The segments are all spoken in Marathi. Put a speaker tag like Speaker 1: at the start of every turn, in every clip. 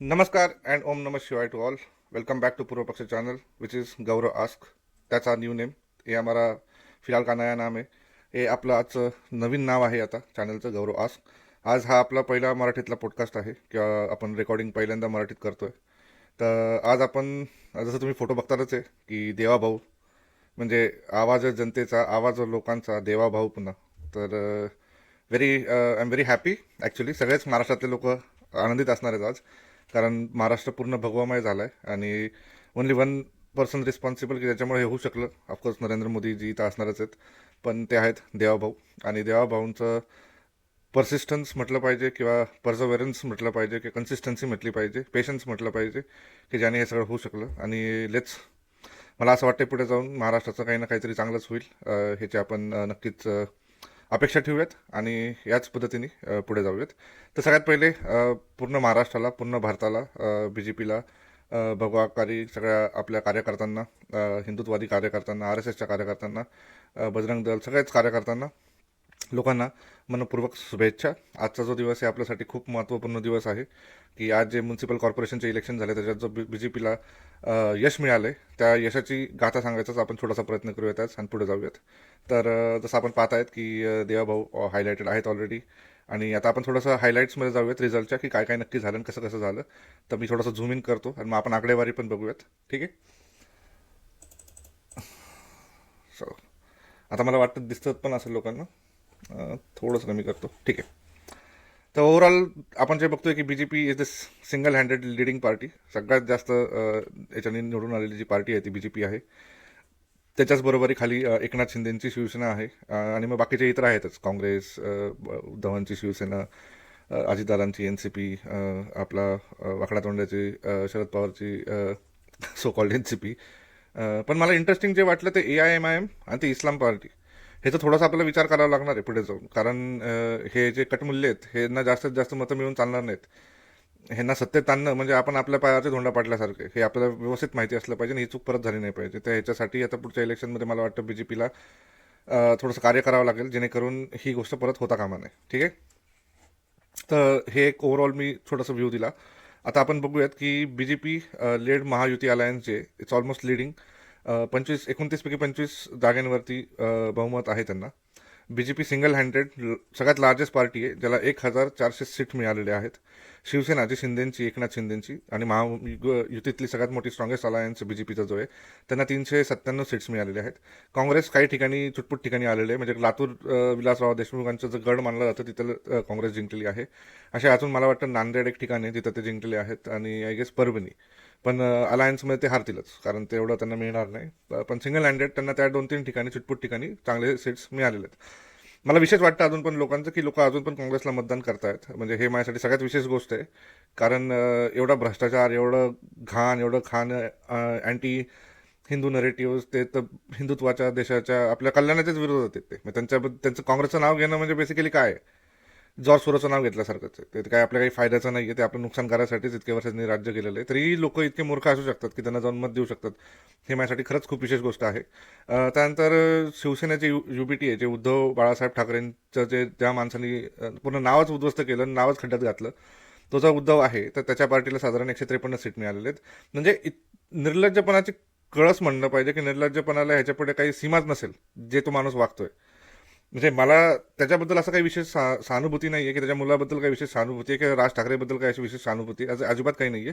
Speaker 1: नमस्कार अँड ओम नम शिवाय to all welcome back to Purva Paksha channel which is Gaurav ask त्याचा न्यू नेम हे आम्हाला फिलहाल का नया नाम आहे हे आपलं आजचं नवीन नाव आहे आता चॅनलचं गौरव आस्क आज हा आपला पहिला मराठीतला पॉडकास्ट आहे किंवा आपण रेकॉर्डिंग पहिल्यांदा मराठीत करतोय. तर आज आपण जसं तुम्ही फोटो बघतातच आहे की देवाभाऊ म्हणजे आवाज जनतेचा आवाज लोकांचा देवाभाऊ पुन्हा. तर very I am very happy actually सगळेच महाराष्ट्रातले लोक आनंदित असणार आहेत आज. कारण महाराष्ट्र पूर्ण भगवामय झाला आहे आणि ओन्ली वन पर्सन रिस्पॉन्सिबल की त्याच्यामुळे हे होऊ शकलं. ऑफकोर्स नरेंद्र मोदीजी इथं असणारच आहेत. पण ते आहेत देवाभाऊ. आणि देवाभाऊंचं पर्सिस्टन्स म्हटलं पाहिजे किंवा पर्झवेरन्स म्हटलं पाहिजे किंवा कन्सिस्टन्सी म्हटली पाहिजे पेशन्स म्हटलं पाहिजे की ज्याने हे सगळं होऊ शकलं. आणि लेट्स मला असं वाटतं पुढे जाऊन महाराष्ट्राचं काही ना काहीतरी चांगलंच होईल. ह्याचे ह्याची आपण नक्कीच अपेक्षा ठेवूयात आणि याच पद्धतीने पुढे जाऊयात. तर सगळ्यात पहिले पूर्ण महाराष्ट्राला पूर्ण भारताला बी जे पीला भगवाकारी सगळ्या आपल्या कार्यकर्त्यांना हिंदुत्ववादी कार्यकर्त्यांना आर एस एसच्या कार्यकर्त्यांना बजरंग दल सगळ्याच कार्यकर्त्यांना लोकांना मनपूर्वक शुभेच्छा. आजचा जो दिवस आहे आपल्यासाठी खूप महत्त्वपूर्ण दिवस आहे की आज जे म्युन्सिपल कॉर्पोरेशनचे इलेक्शन झाले त्याच्यात जो बी जे पीला यश मिळालं आहे त्या यशाची गाथा सांगायचाच आपण थोडासा प्रयत्न करूयात आज आणि पुढे जाऊयात. तर जसं आपण पाहत आहेत की देवाभाऊ हायलायटेड आहेत ऑलरेडी आणि आता आपण थोडंसं हायलाईट्समध्ये जाऊयात रिझल्टच्या की काय काय नक्की झालं आणि कसं कसं झालं. तर मी थोडंसं झूम इन करतो आणि मग आपण आकडेवारी पण बघूयात. ठीक आहे? सो आता मला वाटतं दिसतं पण असेल लोकांना. थोडंसं कमी करतो. ठीक आहे. तर ओव्हरऑल आपण जे बघतोय की B J P is the single handed leading party सगळ्यात जास्त याच्याने निवडून आलेली जी पार्टी आहे ती बी जे पी आहे. त्याच्याच बरोबरी खाली एकनाथ शिंदेंची शिवसेना आहे. आणि मग बाकीचे इतर आहेतच. काँग्रेस ब- उद्धवांची शिवसेना अ, अजितदादांची एन सी पी आपला वाकडा तोंड्याची Sharad पवारची so called N C P पण मला इंटरेस्टिंग जे वाटलं ते A I M I M आणि ते इस्लाम पार्टी ह्याचा थोडासा आपल्याला विचार करावा लागणार आहे पुढे जाऊन. कारण हे जे कटमूल्य आहेत ह्यांना जास्तीत जास्त मतं मिळून चालणार नाहीत. ह्यांना सत्तेत आणणं म्हणजे आपण आपल्या पायाचे धोंडा पाडल्यासारखे हे आपल्याला व्यवस्थित माहिती असलं पाहिजे आणि ही चूक परत झाली नाही पाहिजे. तर ह्याच्यासाठी आता पुढच्या इलेक्शनमध्ये मला वाटतं बी जे पीला थोडंसं कार्य करावं लागेल जेणेकरून ही गोष्ट परत होता कामा नये. ठीक आहे? तर हे एक ओव्हरऑल मी थोडंसं व्ह्यू दिला. आता आपण बघूयात की B J P led Mahayuti alliance जे इट्स ऑलमोस्ट लिडिंग पंचवीस एकोणतीसपैकी पंचवीस जागांवरती बहुमत आहे त्यांना. B J P single handed सगळ्यात लार्जेस्ट पार्टी आहे ज्याला एक हजार चारशे सीट मिळालेले आहेत. शिवसेना जी शिंदेची एकनाथ शिंदेची आणि महा युतीतली सगळ्यात मोठी स्ट्रॉंगेस्ट अलायन्स बी जे पीचा जो आहे त्यांना तीनशे सत्त्याण्णव सीट्स मिळालेले आहेत. काँग्रेस काही ठिकाणी चुटपुट ठिकाणी आलेले आहे म्हणजे लातूर विलासराव देशमुखांचं जे गड मानलं जातं तिथं काँग्रेस जिंकलेली आहे. अशा अजून मला वाटतं नांदेड एक ठिकाणी आहे, तिथं ते जिंकलेले आहेत. आणि आय गेस परभणी. पण अलायन्समध्ये ते हारतीलच. कारण तेवढं त्यांना मिळणार नाही. पण सिंगल हँडेड त्यांना त्या दोन तीन ठिकाणी चुटपुट ठिकाणी चांगले सीट्स मिळालेले आहेत मला विशेष वाटतं अजून पण लोकांचं की लोक अजून पण काँग्रेसला मतदान करतायत. म्हणजे हे माझ्यासाठी सगळ्यात विशेष गोष्ट आहे. कारण एवढा भ्रष्टाचार एवढं घाण एवढं खाण अँटी हिंदू नरेटिव्ह ते तर हिंदुत्वाच्या देशाच्या आपल्या कल्याणाच्याच विरोधात आहेत ते मग त्यांच्या त्यांचं काँग्रेसचं नाव घेणं म्हणजे बेसिकली काय आहे? जॉर्ज सोरोचं नाव घेतल्यासारखंच आहे. ते काय आपल्या काही फायद्याचं नाही आहे ते आपलं नुकसान करायसाठीच इतके वर्ष त्यांनी राज्य केलेलं आहे. तरी लोक इतके मूर्ख असू शकतात की त्यांना जाऊन मत देऊ शकतात. हे माझ्यासाठी खरंच खूप विशेष गोष्ट आहे. त्यानंतर शिवसेनेचे यू यू पी टी आहे जे उद्धव बाळासाहेब ठाकरेंचं जे ज्या माणसांनी पूर्ण नावच उद्ध्वस्त केलं नावच खड्ड्यात घातलं तो जो उद्धव आहे तर त्याच्या पार्टीला साधारण एकशे त्रेपन्न सीट मिळालेले आहेत. म्हणजे इत- निर्लज्जपणाची कळस म्हणणं पाहिजे की निर्लज्जपणाला ह्याच्यापुढे काही सीमाच नसेल जे तो माणूस वागतोय. म्हणजे मला त्याच्याबद्दल असं काही विशेष सा- सहानुभूती नाही आहे की त्याच्या मुलाबद्दल काही विशेष सहानुभूती आहे किंवा राज ठाकरेबद्दल काही अशी विशेष सहानुभूती असं अजिबात काही नाही आहे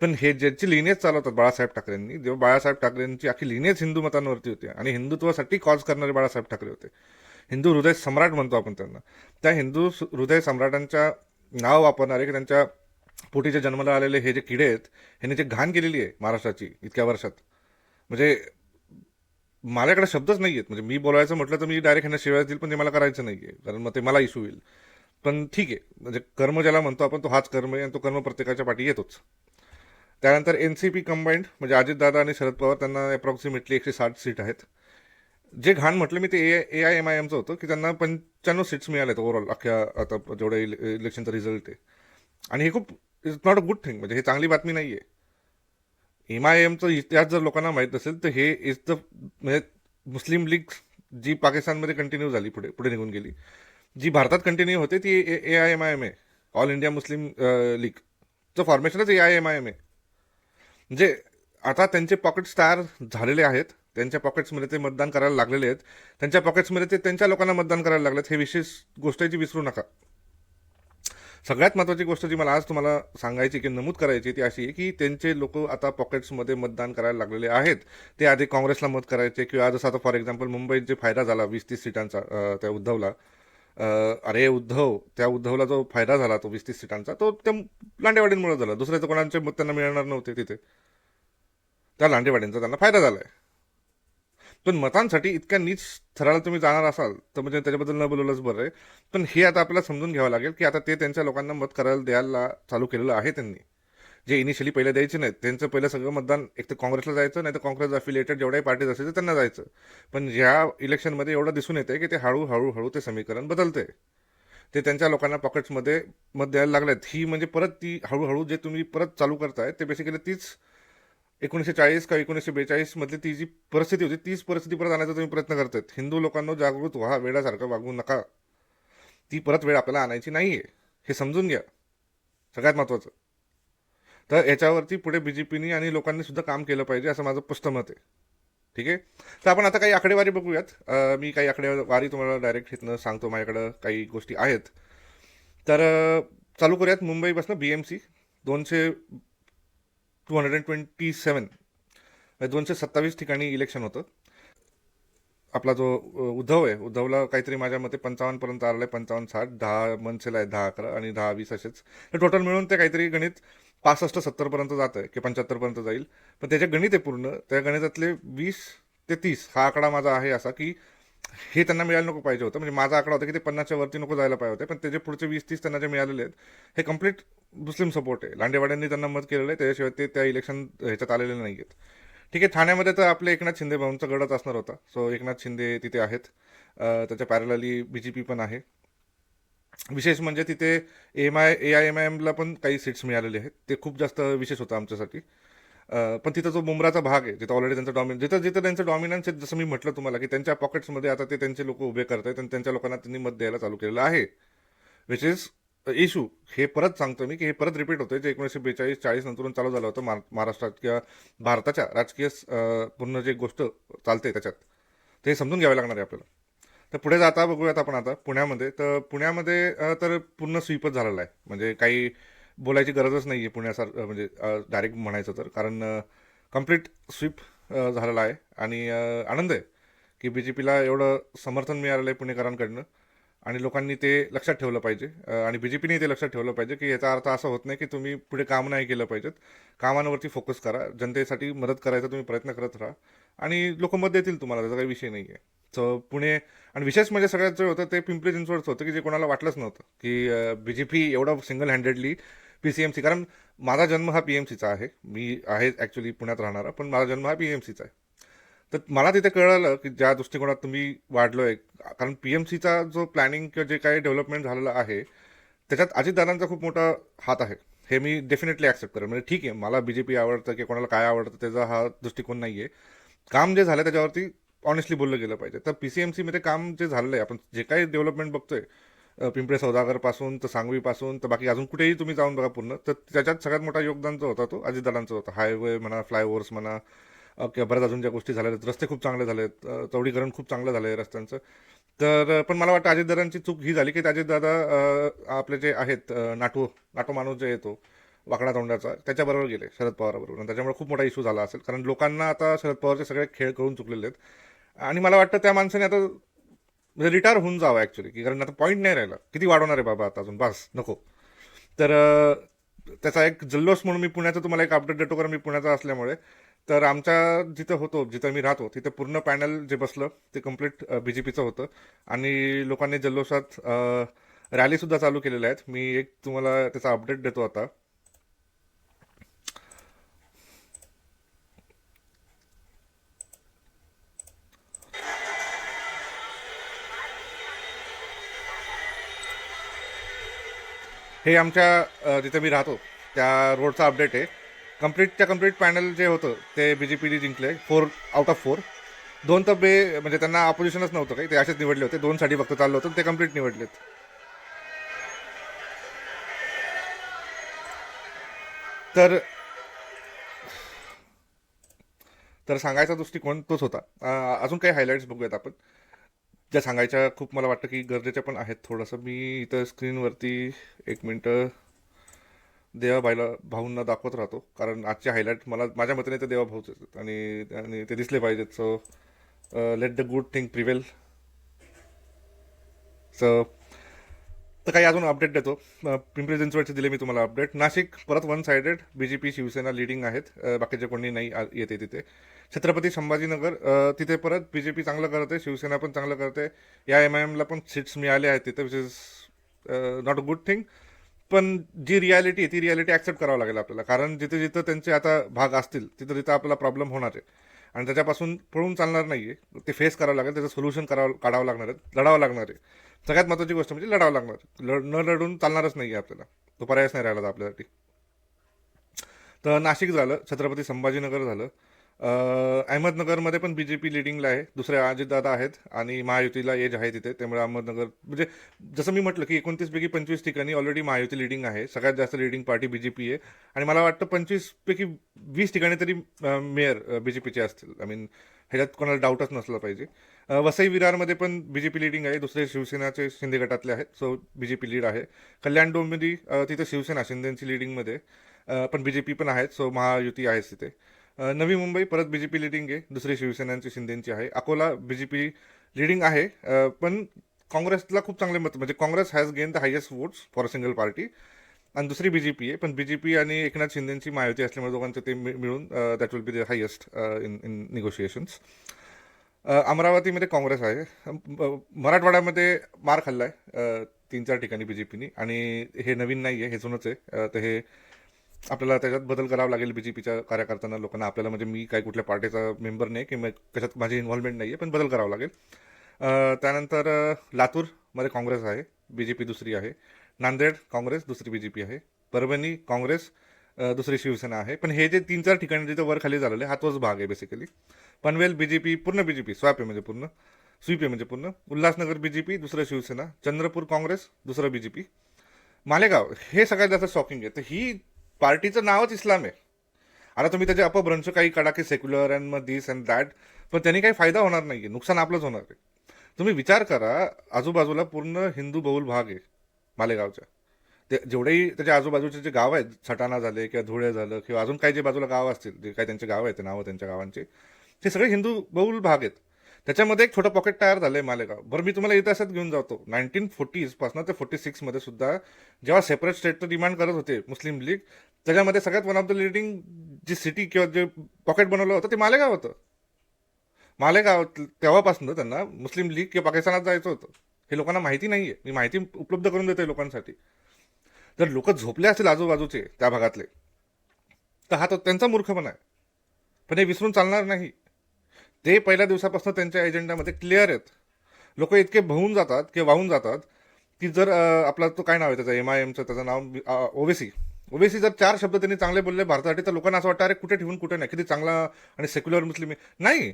Speaker 1: पण हे ज्याची लिनेज चालवतात बाळासाहेब ठाकरेंनी जेव्हा बाळासाहेब ठाकरेंची अख्खी लिनेज हिंदू मतांवरती होती आणि हिंदुत्वासाठी कॉज करणारे बाळासाहेब ठाकरे होते. हिंदू हृदय सम्राट म्हणतो आपण त्यांना. त्या हिंदू हृदय सम्राटांच्या नाव वापरणारे की त्यांच्या पोटीच्या जन्माला आलेले हे जे किडे आहेत ह्यांनी जे घाण केलेली आहे महाराष्ट्राची इतक्या वर्षात. म्हणजे माझ्याकडे शब्दच नाही आहेत म्हणजे मी बोलायचं म्हटलं तर मी डायरेक्ट ह्यांना शिवाय देईल पण ते मला करायचं नाही आहे कारण मग ते मला इश्यू होईल पण ठीक आहे. म्हणजे कर्म ज्याला म्हणतो आपण तो हाच कर्म आहे आणि तो कर्म प्रत्येकाच्या पाठी येतोच. त्यानंतर एन सी पी कंबाईंड म्हणजे अजितदादा आणि शरद पवार त्यांना अप्रॉक्सिमेटली एकशे साठ सीट आहेत. जे घाण म्हटलं मी ते A A I M I एमचं होतं की त्यांना पंच्याण्णव सीट्स मिळाल्यात ओव्हरऑल अख्ख्या आता जेवढं इले इलेक्शनचा रिझल्ट आहे. आणि हे खूप is not a good thing म्हणजे हे चांगली बातमी नाही आहे एम आय एमचं इतिहास जर लोकांना माहीत असेल तर हे इज द म्हणजे मुस्लिम लीग जी पाकिस्तानमध्ये कंटिन्यू झाली पुढे पुढे निघून गेली. जी भारतात कंटिन्यू होते ती A I M I M आहे all India Muslim League फॉर्मेशनच A I M I M आहे म्हणजे आता त्यांचे पॉकेट्स तयार झालेले आहेत त्यांच्या पॉकेट्समध्ये ते मतदान करायला लागलेले आहेत त्यांच्या पॉकेट्समध्ये ते त्यांच्या लोकांना मतदान करायला लागलेत हे विशेष गोष्ट आहे जी विसरू नका. सगळ्यात महत्त्वाची गोष्ट जी मला आज तुम्हाला सांगायची की नमूद करायची ती अशी आहे की त्यांचे लोक आता पॉकेट्समध्ये मतदान करायला लागलेले आहेत. ते आधी काँग्रेसला मत करायचे किंवा जसं आता फॉर एक्झाम्पल मुंबईत जे फायदा झाला वीस तीस सीटांचा त्या उद्धवला. अरे उद्धव त्या उद्धवला जो फायदा झाला तो वीस तीस सीटांचा तो त्या लांडेवाडींमुळे झाला. दुसऱ्याचं कोणाचे मत त्यांना मिळणार नव्हते तिथे. त्या लांडेवाडींचा त्यांना फायदा झाला आहे पण मतांसाठी इतक्या नीच थराला तुम्ही जाणार असाल तर म्हणजे त्याच्याबद्दल न बोलवलंच बरं आहे. पण हे आता आपल्याला समजून घ्यावं लागेल की आता ते त्यांच्या लोकांना मत करायला द्यायला चालू केलेलं आहे त्यांनी. जे इनिशियली पहिले द्यायचे नाहीत त्यांचं पहिलं सगळं मतदान एक तर काँग्रेसला जायचं नाही तर काँग्रेस अफिलिएटेड जेवढ्याही पार्टीज असायचे त्यांना जायचं. पण ह्या इलेक्शनमध्ये एवढं दिसून येते की ते हळूहळू हळू ते समीकरण बदलते ते त्यांच्या लोकांना पॉकेट्समध्ये मत द्यायला लागलेत. ही म्हणजे परत ती हळूहळू जे तुम्ही परत चालू करताय ते बेसिकली तीच एकोणीसशे चाळीस का एकोणीसशे बेचाळीस मधली ती जी परिस्थिती होती तीच परिस्थिती परत आणायचा तुम्ही प्रयत्न करतात हिंदू लोकांना जागृत व्हा वेळासारखं वागू नका. ती परत वेळ आपल्याला आणायची नाहीये. हे समजून घ्या. सगळ्यात महत्त्वाचं तर याच्यावरती पुढे बीजेपीनी आणि लोकांनी सुद्धा काम केलं पाहिजे असं माझं स्पष्ट मत आहे. ठीक आहे? तर आपण आता काही आकडेवारी बघूयात. मी काही आकडेवारी तुम्हाला डायरेक्ट इथनं सांगतो माझ्याकडं काही गोष्टी आहेत. तर चालू करूयात मुंबईपासून बी एम सी दोनशे two hundred and twenty seven. म्हणजे दोनशे सत्तावीस ठिकाणी इलेक्शन होतं. आपला जो उद्धव आहे उद्धवला काहीतरी माझ्या मते पंचावन्नपर्यंत आलेलं आहे पंचावन्न साठ दहा मनसेला आहे दहा अकरा आणि दहा वीस असेच. तर टोटल मिळून ते काहीतरी गणित पासष्ट सत्तरपर्यंत जातं आहे की पंच्याहत्तरपर्यंत जाईल. पण त्याचे गणित आहे पूर्ण. त्या गणितातले वीस ते तीस हा आकडा माझा आहे असा की हे त्यांना मिळायला नको पाहिजे होतं. म्हणजे माझा आकडा होता की ते पन्नासच्या वरती नको जायला पाहिजे होते. पण त्याचे पुढचे वीस तीस त्यांना जे मिळालेले आहेत हे कंप्लीट मुस्लिम सपोर्ट आहे. लांडेवाड्यांनी त्यांना मत केलेलं आहे. त्याच्याशिवाय ते त्या इलेक्शन ह्याच्यात आलेले नाही आहेत. ठीक आहे ठाण्यामध्ये तर आपले एकनाथ शिंदे भाऊंचा गडच असणार होता. सो एकनाथ शिंदे तिथे आहेत. त्याच्या पॅरलली बी जे पी पण आहे. विशेष म्हणजे तिथे M I A I M I एमला पण काही सीट्स मिळालेले आहेत. ते खूप जास्त विशेष होतं आमच्यासाठी. पण तिथं जो मुंब्राचा भाग आहे जिथं ऑलरेडी त्यांचा डॉमिन जिथं जिथं त्यांचं डॉमिनन्स आहे जसं मी म्हटलं तुम्हाला की त्यांच्या पॉकेट्समध्ये आता ते त्यांचे लोक उभे करत आहेत आणि त्यांच्या लोकांना त्यांनी मत द्यायला चालू केलेलं आहे. विच इज इशू हे परत सांगतो मी की हे परत रिपीट होतं जे एकोणीसशे बेचाळीस चाळीस नंतरून चालू झालं होतं महाराष्ट्रात किंवा भारताच्या राजकीय पूर्ण जे गोष्ट चालते त्याच्यात ते समजून घ्यावे लागणार आहे आपल्याला. तर पुढे जाता बघूयात आपण आता पुण्यामध्ये. तर पुण्यामध्ये तर पूर्ण स्वीपच झालेला आहे. म्हणजे काही बोलायची गरजच नाही आहे पुण्यासार म्हणजे डायरेक्ट म्हणायचं तर. कारण कंप्लीट स्वीप झालेला आहे. आणि आनंद आहे की बी जे पीला एवढं समर्थन मिळालेलं आहे पुणेकरांकडनं. आणि लोकांनी ते लक्षात ठेवलं पाहिजे. आणि बी जे पीने ते लक्षात ठेवलं पाहिजे की याचा अर्थ असा होत नाही की तुम्ही पुढे काम नाही केलं पाहिजेत. कामांवरती फोकस करा. जनतेसाठी मदत करायचा तुम्ही प्रयत्न करत राहा. आणि लोक मत देतील तुम्हाला. त्याचा काही विषय नाही आहे सो पुणे आणि विशेष म्हणजे सगळ्यात जे होतं ते पिंपरी चिंचवडचं होतं की जे कोणाला वाटलंच नव्हतं. की बी जे पी एवढं single handedly P C M C. कारण माझा जन्म हा पी एम सीचा आहे. मी आहे ॲक्च्युली पुण्यात राहणारा पण माझा जन्म हा पी एम सीचा आहे. तर मला तिथे कळलं की ज्या दृष्टिकोनात तुम्ही वाढलोय कारण पी एम सीचा जो प्लॅनिंग किंवा जे काही डेव्हलपमेंट झालेलं आहे त्याच्यात अजितदादांचा खूप मोठा हात आहे. हे मी डेफिनेटली ॲक्सेप्ट करेन. म्हणजे ठीक आहे मला बी जे पी आवडतं किंवा कोणाला काय आवडतं त्याचा हा दृष्टिकोन नाही आहे काम जे झालं त्याच्यावरती ऑनेस्टली बोललं गेलं पाहिजे. तर पी सी एम सीमध्ये काम जे झालेलं आहे आपण जे काही डेव्हलपमेंट बघतोय पिंपळे सौदागरपासून तर सांगवीपासून तर बाकी अजून कुठेही तुम्ही जाऊन बघा पूर्ण. तर त्याच्यात सगळ्यात मोठा योगदान जो होता तो अजितदादांचा होता. हायवे म्हणा फ्लायओव्हर्स म्हणा किंवा बऱ्याच अजून ज्या गोष्टी झाल्या आहेत. रस्ते खूप चांगले झाले आहेत. चौडीकरण खूप चांगलं झालं आहे रस्त्यांचं. तर पण मला वाटतं अजितदादांची चूक ही झाली की अजितदादा आपले जे आहेत नाटू नाटो नाटो माणूस जे येतो वाकडा तोंडाचा त्याच्याबरोबर गेले शरद पवारबरोबर. आणि त्याच्यामुळे खूप मोठा इशू झाला असेल. कारण लोकांना आता शरद पवारचे सगळे खेळ करून चुकलेले आहेत. आणि मला वाटतं त्या माणसाने आता म्हणजे रिटायर होऊन जावं ॲक्च्युली की कारण आता पॉईंट नाही राहिला. किती वाढवणार आहे बाबा आता अजून? बस नको. तर त्याचा एक जल्लोष म्हणून मी पुण्याचं तुम्हाला एक अपडेट देतो कारण मी पुण्याचा असल्यामुळे. तर आमच्या जिथं होतो जिथं मी राहतो तिथं पूर्ण पॅनल जे बसलं ते कंप्लीट बी जे पीचं होतं. आणि लोकांनी जल्लोषात रॅलीसुद्धा चालू केलेल्या आहेत. मी एक तुम्हाला त्याचा अपडेट देतो आता. हे आमच्या जिथे मी राहतो त्या रोडचा अपडेट आहे. कम्प्लीटच्या कंप्लीट पॅनल जे होतं ते बी जे पीने जिंकले फोर आउट ऑफ फोर दोन तर बे म्हणजे त्यांना अपोजिशनच नव्हतं काही. ते असेच निवडले होते. दोन साठी फक्त चाललं होतं ते कंप्लीट निवडलेत. तर तर सांगायचा दृष्टिकोन तोच होता. अजून काही हायलाईट्स बघूयात आपण. ज्या सांगायच्या खूप मला वाटतं की गरजेच्या पण आहेत थोडंसं. मी इथं स्क्रीनवरती एक मिनटं देवा भाईला भाऊंना दाखवत राहतो. कारण आजचे हायलाईट मला माझ्या मतेने ते देवा भाऊच आहेत. आणि आणि ते दिसले पाहिजेत. So let the good thing prevail so तर काही अजून अपडेट देतो. पिंपरी चिंचवडचे दिले मी तुम्हाला अपडेट नाशिक परत वन सायडेड बी जे पी शिवसेना लिडिंग आहेत. बाकीचे कोणी नाही येते तिथे. छत्रपती संभाजीनगर तिथे परत बी जे पी चांगलं करते शिवसेना पण चांगलं करते. या एम आय एमला पण सीट्स मिळाले आहेत तिथे which is not a good thing पण जी रियालिटी आहे ती रियालिटी ॲक्सेप्ट करावं लागेल आपल्याला. कारण जिथे जिथं त्यांचे आता भाग असतील तिथं तिथं आपला प्रॉब्लेम होणार आहे. आणि त्याच्यापासून पळून चालणार नाही आहे ते फेस करावं लागेल त्याचं सोल्युशन करावं काढावं लागणार आहे लढावं लागणार आहे. सगळ्यात महत्त्वाची गोष्ट म्हणजे लढावं लागणार. लढ न लढून चालणारच नाही आहे आपल्याला. तो पर्यायच नाही राहिला आपल्यासाठी. तर नाशिक झालं छत्रपती संभाजीनगर झालं. अहमदनगरमध्ये पण बी जे पी लिडिंगला आहे. दुसरे अजितदादा आहेत आणि महायुतीला एज आहे तिथे. त्यामुळे अहमदनगर म्हणजे जसं मी म्हटलं की एकोणतीसपैकी पंचवीस ठिकाणी ऑलरेडी महायुती लिडिंग आहे. सगळ्यात जास्त लिडिंग पार्टी बी जे पी आहे. आणि मला वाटतं पंचवीसपैकी वीस ठिकाणी तरी मेयर बी जे पीचे असतील. आय मीन ह्याच्यात कोणाला डाऊटच नसला पाहिजे. वसई विरारमध्ये पण बी जे पी लिडिंग आहे. दुसरे शिवसेनाचे शिंदे गटातले आहेत. सो बी जे पी लीड आहे. कल्याण डोंबिवली तिथे शिवसेना शिंदेची लिडिंगमध्ये पण बी जे पी पण आहेत. सो महायुती आहेच तिथे. नवी मुंबई परत बी जे पी लिडिंग आहे. दुसरी शिवसेनांची शिंदेची आहे. अकोला बी जे पी लिडिंग आहे. पण काँग्रेसला खूप चांगले मत म्हणजे Congress has gain the highest votes for a single party आणि दुसरी बी जे पी आहे. पण बी जे पी आणि एकनाथ शिंदेची महायुती असल्यामुळे दोघांचं ते मिळून that will be the highest in in negotiations अमरावतीमध्ये काँग्रेस आहे. मराठवाड्यामध्ये मार खाल्लाय तीन चार ठिकाणी बी जे पीनी आणि हे नवीन नाही आहे हे जुनंच आहे. तर हे आपल्याला त्याच्यात बदल करावा लागेल बी जे पीच्या कार्यकर्त्यांना लोकांना. आपल्याला म्हणजे मी काही कुठल्या पार्टीचा मेंबर नाही की त्याच्यात माझी इन्व्हॉल्वमेंट नाही आहे पण बदल करावा लागेल. त्यानंतर लातूरमध्ये काँग्रेस आहे बी जे पी दुसरी आहे. नांदेड काँग्रेस दुसरी बी जे पी आहे. परभणी काँग्रेस दुसरी शिवसेना आहे. पण हे जे तीन चार ठिकाणी जिथे वर खाली झालेलं आहे हा तोच भाग आहे बेसिकली पनवेल बी जे पी पूर्ण बी जे पी स्वॅप आहे म्हणजे पूर्ण स्वीप आहे म्हणजे पूर्ण उल्हासनगर बी जे पी दुसरं शिवसेना चंद्रपूर काँग्रेस दुसरं बी जे पी मालेगाव हे सगळ्यात जास्त शॉकिंग आहे. तर ही पार्टीचं नावच इस्लाम आहे. आता तुम्ही त्याचे अपभ्रंश काही काढा की सेक्युलर अँड मग दिस अँड दॅट पण त्यांनी काही फायदा होणार नाही नुकसान आपलंच होणार आहे. तुम्ही विचार करा आजूबाजूला पूर्ण हिंदू बहुल भाग आहे मालेगावच्या. ते जेवढेही त्याच्या आजूबाजूचे जे गाव आहेत सटाणा झाले किंवा धुळे झालं किंवा अजून काही जे बाजूला गाव असतील जे काही त्यांचे गाव आहेत ते नावं त्यांच्या गावांचे हे सगळे हिंदू बहुल भाग आहेत. त्याच्यामध्ये एक छोटं पॉकेट तयार झालंय मालेगाव. बरं मी तुम्हाला इतिहासात घेऊन जातो. नाईन्टीन फोर्टीजपासून ते फोर्टी सिक्समध्ये सुद्धा जेव्हा सेपरेट स्टेटचं डिमांड करत होते मुस्लिम लीग त्याच्यामध्ये सगळ्यात वन ऑफ द लिडिंग जी सिटी किंवा जे पॉकेट बनवलं होतं ते मालेगाव होतं. मालेगाव तेव्हापासून त्यांना मुस्लिम लीग किंवा पाकिस्तानात जायचं होतं. हे लोकांना माहिती नाही आहे मी माहिती उपलब्ध करून देते लोकांसाठी. जर लोक झोपले असतील आजूबाजूचे त्या भागातले तर हा तो त्यांचा मूर्खपणा आहे. पण हे विसरून चालणार नाही. ते पहिल्या दिवसापासून त्यांच्या एजेंडामध्ये क्लिअर आहेत. लोक इतके बहून जातात किंवा वाहून जातात की जर आपला तो काय नाव आहे त्याचं एम आय एमचं त्याचं नाव ओवेसी ओवेसी जर चार शब्द त्यांनी चांगले बोलले भारतासाठी तर लोकांना असं वाटतं अरे कुठे ठेवून कुठे नाही? किती चांगला आणि सेक्युलर मुस्लिम आहे. नाही.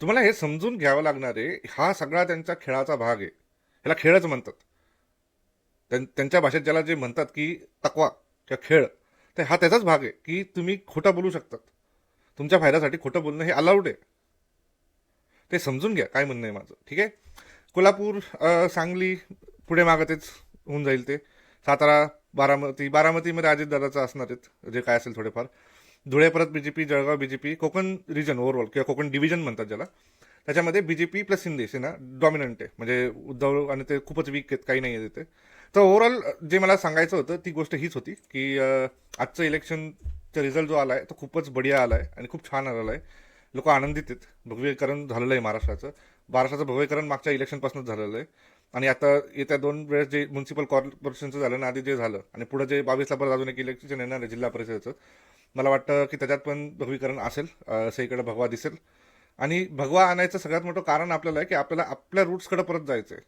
Speaker 1: तुम्हाला हे समजून घ्यावं लागणार आहे हा सगळा त्यांच्या खेळाचा भाग आहे. ह्याला खेळच म्हणतात. त्यां- त्यांच्या भाषेत ज्याला जे म्हणतात की तकवा किंवा खेळ तर हा त्याचाच भाग आहे की तुम्ही खोटा बोलू शकतात. तुमच्या फायद्यासाठी खोटं बोलणं हे अलाउड आहे. ते समजून घ्या काय म्हणणं आहे माझं. ठीक आहे? कोल्हापूर सांगली पुढे मागं तेच होऊन जाईल ते. सातारा बारामती बारामतीमध्ये अजितदादाचं असणार आहेत जे काय असेल थोडेफार. धुळे परत बी जे पी जळगाव बी J P Konkan region overall किंवा कोकण डिव्हिजन म्हणतात ज्याला. त्याच्यामध्ये B J P plus Shinde Sena dominant आहे. म्हणजे उद्धव आणि ते खूपच वीक आहेत काही नाही आहे तिथे. तर ओव्हरऑल जे मला सांगायचं होतं ती गोष्ट हीच होती की आजचं इलेक्शन इलेक्शनचा रिझल्ट जो आला आहे तो खूपच बढिया आला आहे आणि खूप छान आलेला आहे लोक आनंदित आहेत. भगवीकरण झालेलं आहे महाराष्ट्राचं. महाराष्ट्राचं भगवीकरण मागच्या इलेक्शनपासूनच झालेलं आहे. आणि आता येत्या दोन वेळेस जे म्युन्सिपल कॉर्पोरेशनचं झालं ना आधी जे झालं आणि पुढे जे बावीसला परत अजून एक इलेक्शन येणार आहे जिल्हा परिषदेचं मला वाटतं की त्याच्यात पण भगवीकरण असेल अ, सगळीकडे भगवा दिसेल. आणि भगवा आणायचं सगळ्यात मोठं कारण आपल्याला आहे की आपल्याला आपल्या रूट्सकडे परत जायचं आहे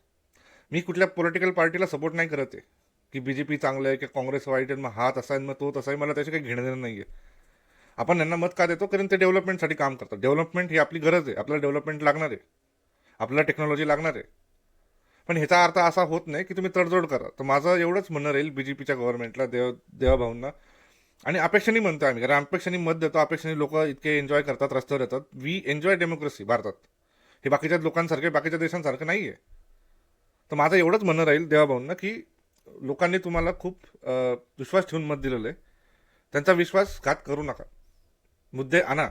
Speaker 1: मी कुठल्या पॉलिटिकल पार्टीला सपोर्ट नाही करत आहे. की बी जे पी चांगलं आहे की काँग्रेस वाईट आहे मग हा तसा आहे मग तो तसा आहे मला त्याचे काही घेणं देणं नाही आहे आपण यांना मत का देतो? कारण ते डेव्हलपमेंटसाठी काम करतात. डेव्हलपमेंट ही आपली गरज आहे. आपल्याला डेव्हलपमेंट लागणार आहे. आपल्याला टेक्नॉलॉजी लागणार आहे. पण ह्याचा अर्थ असा होत नाही की तुम्ही तडजोड करा. तर माझं एवढंच म्हणणं राहील बी जे पीच्या गव्हर्नमेंटला देव देवाभाऊंना. आणि अपेक्षाने म्हणतो आम्ही. कारण अपेक्षाने मत देतो अपेक्षाने लोक इतके एन्जॉय करतात रस्त्यावर येतात. वी एन्जॉय डेमोक्रेसी भारतात. हे बाकीच्या लोकांसारखे बाकीच्या देशांसारखं नाही आहे तर माझं एवढंच म्हणणं राहील देवाभाऊंना की लोकांनी तुम्हाला खूप विश्वास ठेवून मत दिलेलं आहे. त्यांचा विश्वासघात करू नका. मुद्दे आणा.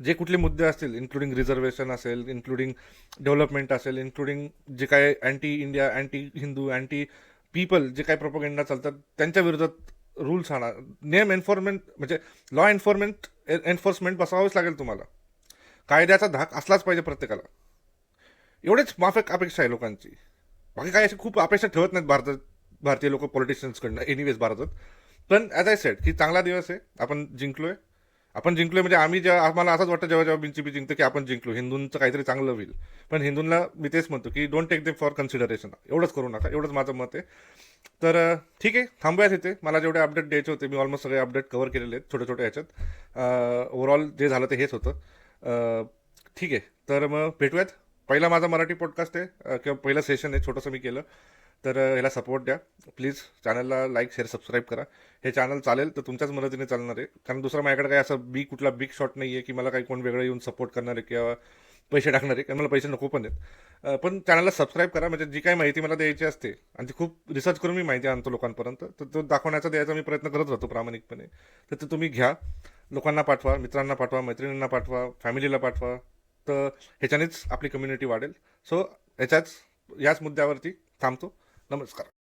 Speaker 1: जे कुठले मुद्दे असतील इन्क्लुडिंग रिझर्वेशन असेल इन्क्लुडिंग डेव्हलपमेंट असेल इन्क्लुडिंग जे काय anti India anti Hindu anti people जे काय प्रोपोगेंडा चालतात त्यांच्या विरोधात रूल्स आणा. नेम एन्फोर्समेंट म्हणजे लॉ एन्फोर्समेंट एन्फोर्समेंट बसावंच लागेल तुम्हाला. कायद्याचा धाक असलाच पाहिजे प्रत्येकाला. एवढेच माफक अपेक्षा आहे लोकांची. बाकी काही अशी खूप अपेक्षा ठेवत नाहीत भारतात. भारतीय लोक पॉलिटिशियन्सकडनं एनिवेज भारतात. पण ॲज आय सेड की चांगला दिवस आहे आपण जिंकलोय. आपण जिंकलोय म्हणजे आम्ही जेव्हा आम्हाला असंच वाटतं जेव्हा जेव्हा बीजेपी जिंकतो की आपण जिंकलो. हिंदूंचं काहीतरी चांगलं होईल. पण हिंदूंना मी तेच म्हणतो की don't take they for consideration एवढंच करू नका. एवढंच माझं मत आहे. तर ठीक आहे. थांबूयात इथे. मला जेवढे अपडेट द्यायचे होते मी ऑलमोस्ट सगळे अपडेट कव्हर केलेले आहेत छोट्या छोट्या ह्याच्यात ओव्हरऑल जे झालं ते हेच होतं. ठीक आहे. तर मग भेटूयात. पहिला माझा मराठी पॉडकास्ट आहे किंवा पहिलं सेशन आहे छोटंसं मी केलं. तर ह्याला सपोर्ट द्या. प्लीज चॅनलला लाईक शेअर सबस्क्राईब करा. हे चॅनल चालेल तर तुमच्याच मदतीने चालणार आहे. कारण दुसरा माझ्याकडे काही असं बी कुठला बिग शॉट नाही आहे की मला काही कोण वेगळं येऊन सपोर्ट करणार आहे किंवा पैसे टाकणार आहे. कारण मला पैसे नको पण आहेत. पण चॅनलला सबस्क्राईब करा. म्हणजे जी काही माहिती मला द्यायची असते आणि ती खूप रिसर्च करून मी माहिती आणतो लोकांपर्यंत तर तो दाखवण्याचा द्यायचा मी प्रयत्न करत राहतो प्रामाणिकपणे. तर ते तुम्ही घ्या. लोकांना पाठवा मित्रांना पाठवा मैत्रिणींना पाठवा फॅमिलीला पाठवा. तर ह्याच्यानेच आपली कम्युनिटी वाढेल. सो ह्याच्याच याच मुद्द्यावरती थांबतो. ダメですから。